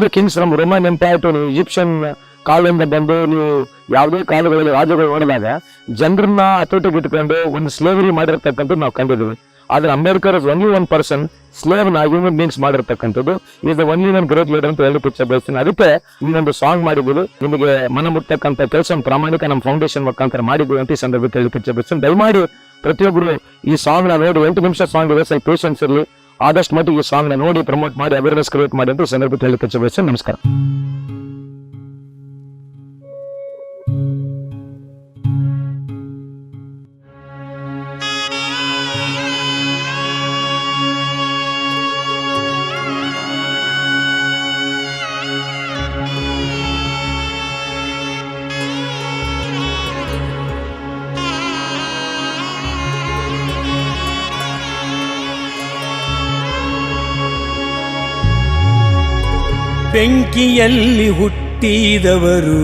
ಯಾಕಂದ್ರೆ ಕಿಂಗ್ಸ್ ನಮ್ಮ Roman empire to Egyptian ಕಾಲದಿಂದ ಬಂದು ನೀವು ಯಾವುದೇ ಕಾಲಗಳಲ್ಲಿ ರಾಜ್ಯಗಳು ಓಡಿದಾಗ ಜನರನ್ನ ಹತೋಟಿಗೆ ಇಟ್ಕೊಂಡು ಒಂದು ಸ್ಲೇವರಿ ಮಾಡಿರ್ತಕ್ಕಂಥದ್ದು ನಾವು ಕಂಡಿದ್ದೀವಿ. ಆದ್ರೆ ಅಂಬೇಡ್ಕರ್ ಒನ್ಲಿ ಒನ್ ಪರ್ಸನ್ ಸ್ಲೇವ್ನ ಹ್ಯೂಮನ್ ಬೀಂಗ್ಸ್ ಮಾಡಿರ್ತಕ್ಕಂಥದ್ದು. ಇದು ಒನ್ಲಿ ನನ್ನ ಗ್ರೋತ್ ಲೀಡರ್ ಅಂತ ಹೇಳಿ ಪಿಕ್ಚರ್ ಬೆಳೆಸ್ತೀನಿ ಅದಕ್ಕೆ ಇನ್ನೊಂದು ಸಾಂಗ್ ಮಾಡಿದ್ರು ನಿಮಗೆ ಮನ ಮುಟ್ಟಕ್ಕಂಥ ಕೆಲಸ ಪ್ರಾಮಾಣಿಕ ನಮ್ಮ ಫೌಂಡೇಶನ್ ಮುಖಾಂತರ ಮಾಡಿದ್ವಿ ಅಂತ ಈ ಸಂದರ್ಭದಲ್ಲಿ ಪಿಕ್ಚರ್ ಬೆಳೆಸ್ತೀನಿ ದಯಮಾಡಿ ಪ್ರತಿಯೊಬ್ಬರು ಈ ಸಾಂಗ್ನ ನೋಡಿ ಎಂಟು ನಿಮಿಷ ಸಾಂಗ್ ಇದೆ ಸ್ವಲ್ಪ ಪೇಷನ್ಸ್ ಇರಲಿ. ಆದಷ್ಟು ಮಟ್ಟಿಗೆ ಈ ಸಾಂಗ್ನ ನೋಡಿ ಪ್ರಮೋಟ್ ಮಾಡಿ ಅವೇರ್ನೆಸ್ ಕ್ರಿಯೇಟ್ ಮಾಡಿ ಅಂತ ಸಂದರ್ಭದಲ್ಲಿ ಹೇಳಿ ನಮಸ್ಕಾರ. ಬೆಂಕಿಯಲ್ಲಿ ಹುಟ್ಟಿದವರು,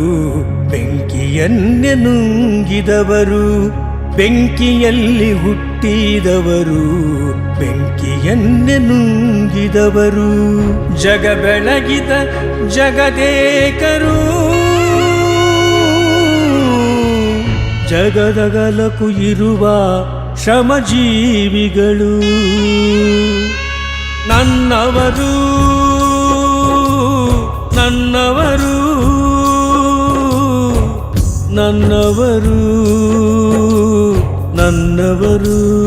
ಬೆಂಕಿಯನ್ನೇ ನುಂಗಿದವರು. ಬೆಂಕಿಯಲ್ಲಿ ಹುಟ್ಟಿದವರು, ಬೆಂಕಿಯನ್ನೇ ನುಂಗಿದವರು. ಜಗ ಬೆಳಗಿದ ಜಗದೇಕರು. ಜಗದಗಲಕು ಇರುವ ಶ್ರಮಜೀವಿಗಳು. ನನ್ನವರೂ ನನ್ನವರು ನನ್ನವರು.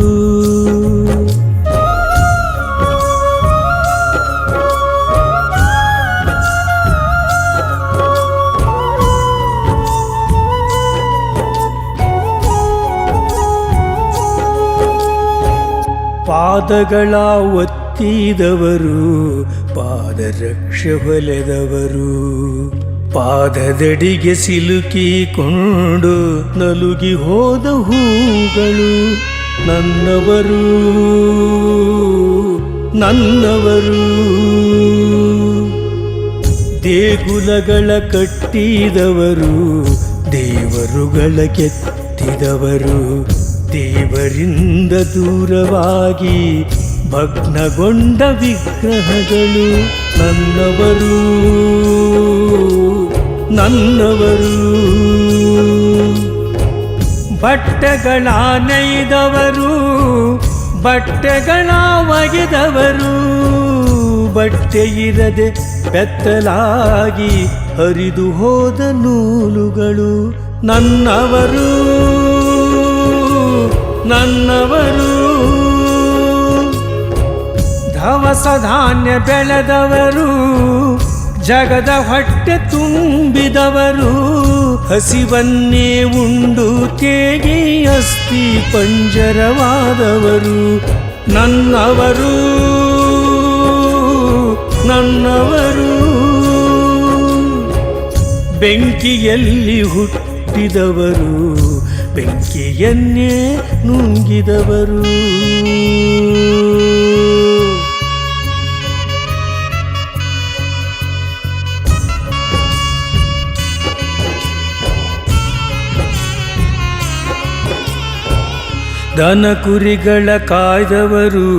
ಪಾದಗಳ ಒತ್ತಿದವರು ಪಾದರಕ್ಷ ಹೊಲೆದವರು. ಪಾದದಡಿಗೆ ಸಿಲುಕಿಕೊಂಡು ನಲುಗಿ ಹೋದ ಹೂಗಳು ನನ್ನವರು ನನ್ನವರು. ದೇಗುಲಗಳ ಕಟ್ಟಿದವರು, ದೇವರುಗಳ ಕೆತ್ತಿದವರು. ದೇವರಿಂದ ದೂರವಾಗಿ ಭಗ್ನಗೊಂಡ ವಿಗ್ರಹಗಳು ನನ್ನವರು. ನನ್ನವರು. ಬಟ್ಟೆಗಳ ನೈದವರು ಬಟ್ಟೆಗಳ ಒಗೆದವರು. ಬಟ್ಟೆ ಇರದೆ ಬೆತ್ತಲಾಗಿ ಹರಿದು ಹೋದ ನೂಲುಗಳು ನನ್ನವರು. ನನ್ನವರು. ಧವಸ ಧಾನ್ಯ ಬೆಳೆದವರು ಜಗದ ಹೊಟ್ಟೆ ತುಂಬಿದವರು ಹಸಿವನ್ನೇ ಉಂಡು ತೇಗಿ ಅಸ್ತಿ ಪಂಜರವಾದವರು. ನನ್ನವರು ನನ್ನವರು. ಬೆಂಕಿಯಲ್ಲಿ ಹುಟ್ಟಿದವರು ಬೆಂಕಿಯನ್ನೇ ನುಂಗಿದವರು. ದನ ಕುರಿಗಳ ಕಾಯ್ದವರು,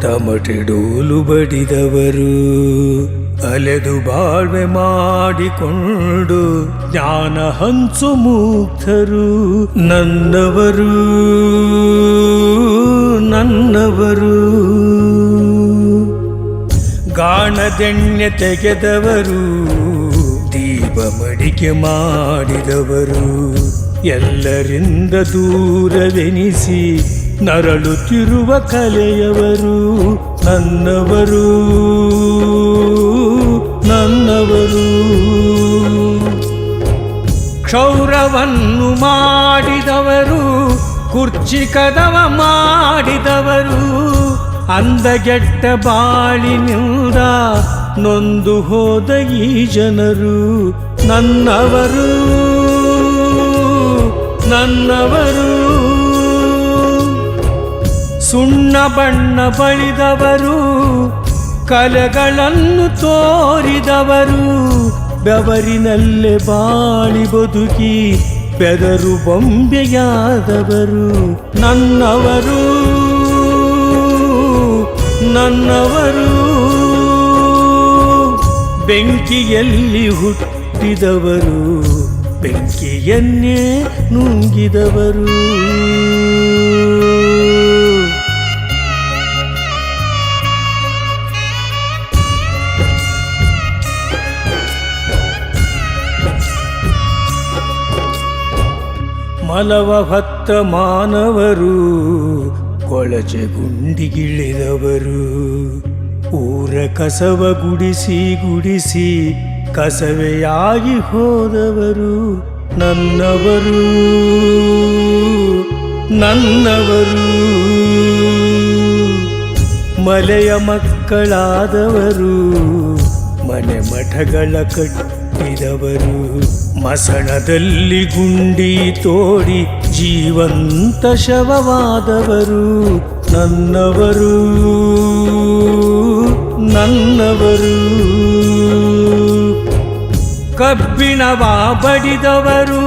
ತಮಟೆಡೋಲು ಬಡಿದವರು. ಅಲೆದು ಬಾಳ್ವೆ ಮಾಡಿಕೊಂಡು ಜ್ಞಾನ ಹಂಸು ಮುಕ್ತರು ನನ್ನವರು ನನ್ನವರು. ಗಾಣದೆಣ್ಣೆ ತೆಗೆದವರು, ದೀಪ ಮಡಿಕೆ ಮಾಡಿದವರು. ಎಲ್ಲರಿಂದ ದೂರವೆನಿಸಿ ನರಳುತ್ತಿರುವ ಕಲೆಯವರು ನನ್ನವರು ನನ್ನವರು. ಕ್ಷೌರವನ್ನು ಮಾಡಿದವರು, ಕುರ್ಚಿ ಕದವ ಮಾಡಿದವರು, ಅಂದಗೆಟ್ಟ ಬಾಳಿನಿಂದ ನೊಂದು ಹೋದ ಈ ಜನರು ನನ್ನವರು. ನನ್ನವರು. ಸುಣ್ಣ ಬಣ್ಣ ಬಳಿದವರು, ಕಲೆಗಳನ್ನು ತೋರಿದವರು. ಬೆವರಿನಲ್ಲೇ ಬಾಳಿ ಬದುಕಿ ಬೆದರು ಬೊಂಬೆಯಾದವರು. ನನ್ನವರು ನನ್ನವರು. ಬೆಂಕಿಯಲ್ಲಿ ಹುಟ್ಟಿದವರು. ಬೆಂಕಿಯನ್ನೇ ನುಂಗಿದವರು. ಮಲವ ಹೊತ್ತ ಮಾನವರು ಕೊಳಚೆ ಗುಂಡಿಗಿಳಿದವರು. ಊರ ಕಸವ ಗುಡಿಸಿ ಗುಡಿಸಿ ಕಸವೆಯಾಗಿ ಹೋದವರು ನನ್ನವರು ನನ್ನವರು. ಮಲೆಯ ಮಕ್ಕಳಾದವರು, ಮನೆ ಮಠಗಳ ಕಟ್ಟಿದವರು, ಮಸಣದಲ್ಲಿ ಗುಂಡಿ ತೋಡಿ ಜೀವಂತ ಶವವಾದವರು ನನ್ನವರು ನನ್ನವರು. ಕಬ್ಬಿಣವ ಬಡಿದವರು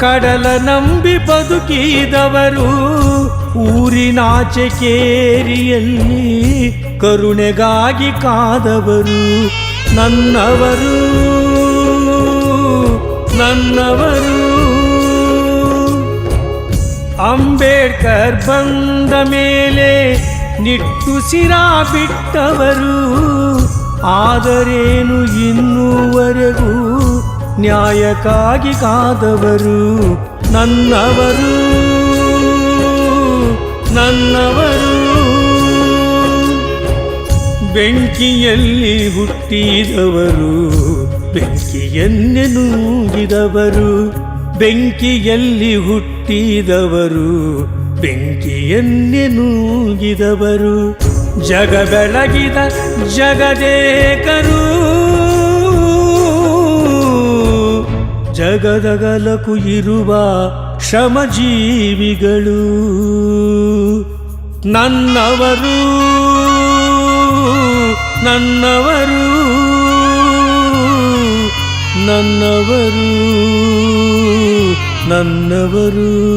ಕಡಲ ನಂಬಿ ಬದುಕಿದವರು ಊರಿನಾಚೆ ಕೇರಿಯಲ್ಲಿ ಕರುಣೆಗಾಗಿ ಕಾದವರು. ನನ್ನವರು ನನ್ನವರು. ಅಂಬೇಡ್ಕರ್ ಬಂದ ಮೇಲೆ ನಿಟ್ಟುಸಿರ ಬಿಟ್ಟವರು. ಆದರೇನು ಇನ್ನುವರೆಗೂ ನ್ಯಾಯಕ್ಕಾಗಿ ಕಾದವರು ನನ್ನವರು ನನ್ನವರು. ಬೆಂಕಿಯಲ್ಲಿ ಹುಟ್ಟಿದವರು ಬೆಂಕಿಯನ್ನೇ ನುಂಗಿದವರು. ಬೆಂಕಿಯಲ್ಲಿ ಹುಟ್ಟಿದವರು ಬೆಂಕಿಯನ್ನೇ ನುಂಗಿದವರು. ಜಗ ಬೆಳಗಿದ ಜಗದೇಕರು. ಜಗದಗಲಕು ಇರುವ ಶ್ರಮಜೀವಿಗಳು. ನನ್ನವರು ನನ್ನವರು ನನ್ನವರು ನನ್ನವರು.